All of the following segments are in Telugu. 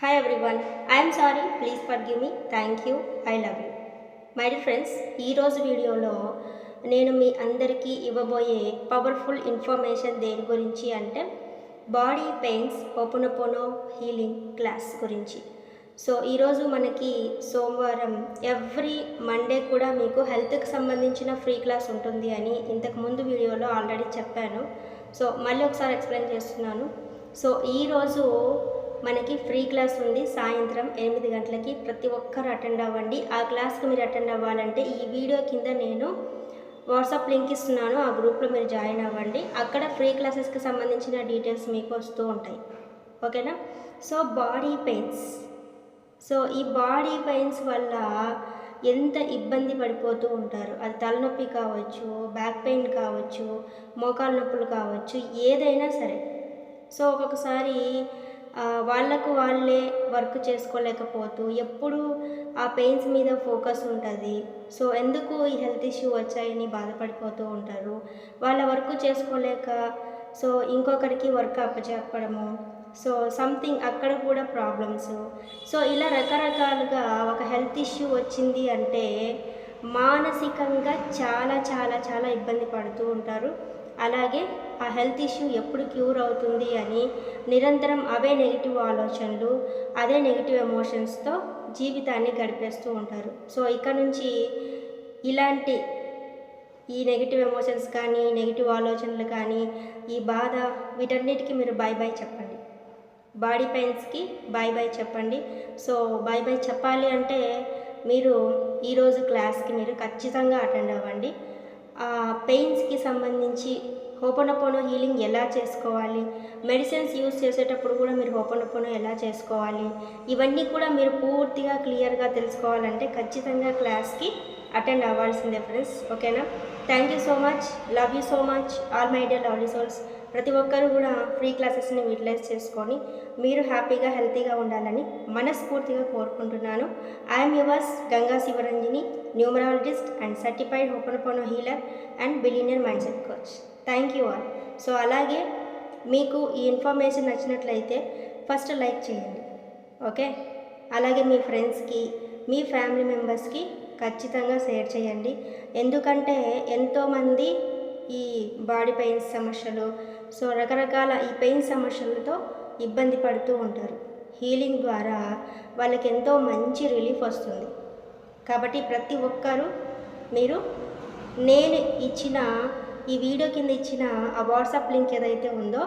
Hi everyone I'm sorry please forgive me thank you I love you my dear friends ఈరోజు వీడియోలో నేను మీ అందరికీ ఇవ్వబోయే పవర్ఫుల్ ఇన్ఫర్మేషన్ దేని గురించి అంటే body pains Hooponopono healing class గురించి. సో ఈరోజు మనకి సోమవారం ఎవ్రీ మండే కూడా మీకు హెల్త్కి సంబంధించిన ఫ్రీ క్లాస్ ఉంటుంది అని ఇంతకుముందు వీడియోలో ఆల్రెడీ చెప్పాను. సో మళ్ళీ ఒకసారి ఎక్స్ప్లెయిన్ చేస్తున్నాను. సో ఈరోజు మనకి ఫ్రీ క్లాస్ ఉంది. సాయంత్రం ఎనిమిది గంటలకి ప్రతి ఒక్కరు అటెండ్ అవ్వండి. ఆ క్లాస్కి మీరు అటెండ్ అవ్వాలంటే ఈ వీడియో కింద నేను వాట్సాప్ లింక్ ఇస్తున్నాను. ఆ గ్రూప్లో మీరు జాయిన్ అవ్వండి. అక్కడ ఫ్రీ క్లాసెస్కి సంబంధించిన డీటెయిల్స్ మీకు వస్తూ ఉంటాయి. ఓకేనా? So body pains. సో ఈ బాడీ పెయిన్స్ వల్ల ఎంత ఇబ్బంది పడిపోతూ ఉంటారు? అది తలనొప్పి కావచ్చు బ్యాక్ పెయిన్ కావచ్చు మోకాలు నొప్పులు కావచ్చు ఏదైనా సరే. సో ఒక్కొక్కసారి వాళ్ళకు వాళ్ళే వర్క్ చేసుకోలేకపోతూ ఎప్పుడు ఆ పెయిన్స్ మీద ఫోకస్ ఉంటుంది. సో ఎందుకు ఈ హెల్త్ ఇష్యూ వచ్చాయని బాధపడిపోతూ ఉంటారు. వాళ్ళ వర్క్ చేసుకోలేక సో ఇంకొకరికి వర్క్ అప్పచెప్పడము. సో సంథింగ్ అక్కడ కూడా ప్రాబ్లమ్స్. సో ఇలా రకరకాలుగా ఒక హెల్త్ ఇష్యూ వచ్చింది అంటే మానసికంగా చాలా చాలా చాలా ఇబ్బంది పడుతూ ఉంటారు. అలాగే ఆ హెల్త్ ఇష్యూ ఎప్పుడు క్యూర్ అవుతుంది అని నిరంతరం అవే నెగిటివ్ ఆలోచనలు అదే నెగిటివ్ ఎమోషన్స్తో జీవితాన్ని గడిపేస్తూ ఉంటారు. సో ఇక్కడ నుంచి ఇలాంటి ఈ నెగిటివ్ ఎమోషన్స్ కానీ నెగిటివ్ ఆలోచనలు కానీ ఈ బాధ వీటన్నిటికీ మీరు బాయ్ బాయ్ చెప్పండి. బాడీ పెయిన్స్కి బాయ్ బాయ్ చెప్పండి. సో బాయ్ బాయ్ చెప్పాలి అంటే మీరు ఈరోజు క్లాస్కి మీరు ఖచ్చితంగా అటెండ్ అవ్వండి. పెయిన్స్కి సంబంధించి హోపనపోనో హీలింగ్ ఎలా చేసుకోవాలి? మెడిసిన్స్ యూస్ చేసేటప్పుడు కూడా మీరు హోపనపోనో ఎలా చేసుకోవాలి? ఇవన్నీ కూడా మీరు పూర్తిగా క్లియర్గా తెలుసుకోవాలంటే ఖచ్చితంగా క్లాస్కి అటెండ్ అవ్వాల్సిందే ఫ్రెండ్స్ ఓకేనా thank you so much love you so much all my dear lovely souls ప్రతి ఒక్కరు కూడా ఫ్రీ క్లాసెస్ని యూటిలైజ్ చేసుకొని మీరు హ్యాపీగా హెల్తీగా ఉండాలని మనస్ఫూర్తిగా కోరుకుంటున్నాను. I'm yours Ganga Shivaranjani numerologist and certified Hooponopono healer and billionaire mindset coach thank you all so అలాగే మీకు ఈ ఇన్ఫర్మేషన్ నచ్చినట్లయితే ఫస్ట్ లైక్ చేయండి ఓకే అలాగే మీ ఫ్రెండ్స్కి మీ ఫ్యామిలీ మెంబర్స్కి ఖచ్చితంగా షేర్ చేయండి. ఎందుకంటే ఎంతోమంది ఈ బాడీ పెయిన్స్ సమస్యలు సో రకరకాల ఈ పెయిన్ సమస్యలతో ఇబ్బంది పడుతూ ఉంటారు. హీలింగ్ ద్వారా వాళ్ళకి ఎంతో మంచి రిలీఫ్ వస్తుంది. కాబట్టి ప్రతి ఒక్కరూ మీరు నేను ఇచ్చిన ఈ వీడియో కింద ఇచ్చిన ఆ వాట్సాప్ లింక్ ఏదైతే ఉందో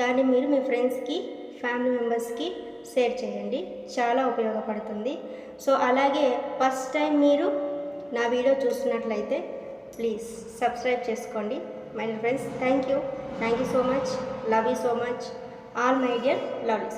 దాన్ని మీరు మీ ఫ్రెండ్స్కి ఫ్యామిలీ మెంబర్స్కి షేర్ చేయండి. చాలా ఉపయోగపడుతుంది. సో అలాగే ఫస్ట్ టైం మీరు నా వీడియో చూస్తున్నట్లయితే ప్లీజ్ సబ్స్క్రైబ్ చేసుకోండి. My dear friends thank you thank you so much love you so much all my dear love you